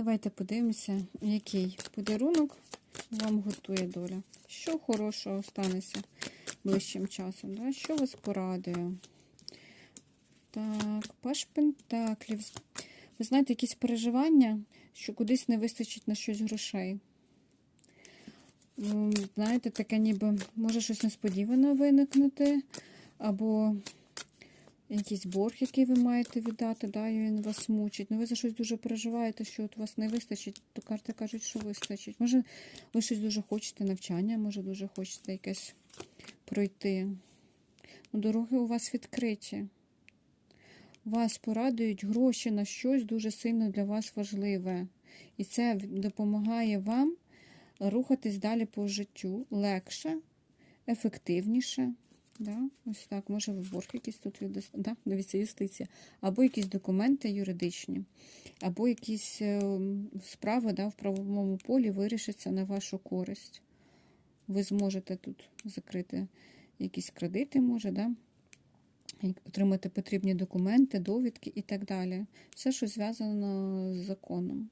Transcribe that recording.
Давайте подивимося, який подарунок вам готує доля. Що хорошого станеться ближчим часом? Да? Що вас порадує? Так, паш пентаклів. Ви знаєте, якісь переживання, що кудись не вистачить на щось грошей. Знаєте, таке ніби може щось несподівано виникнути, або якийсь борг, який ви маєте віддати, да, і він вас мучить. Ну, ви за щось дуже переживаєте, що от вас не вистачить, то карти кажуть, що вистачить. Може, ви щось дуже хочете навчання, може, дуже хочете якесь пройти. Ну, дороги у вас відкриті. Вас порадують гроші на щось дуже сильно для вас важливе. І це допомагає вам рухатись далі по життю легше, ефективніше. Да? Ось так, може ви борг якийсь тут віддасте. Да? Дивіться, юстиція. Або якісь документи юридичні, або якісь е, справи да, в правовому полі вирішаться на вашу користь. Ви зможете тут закрити якісь кредити, може, да? отримати потрібні документи, довідки і так далі. Все, що зв'язано з законом.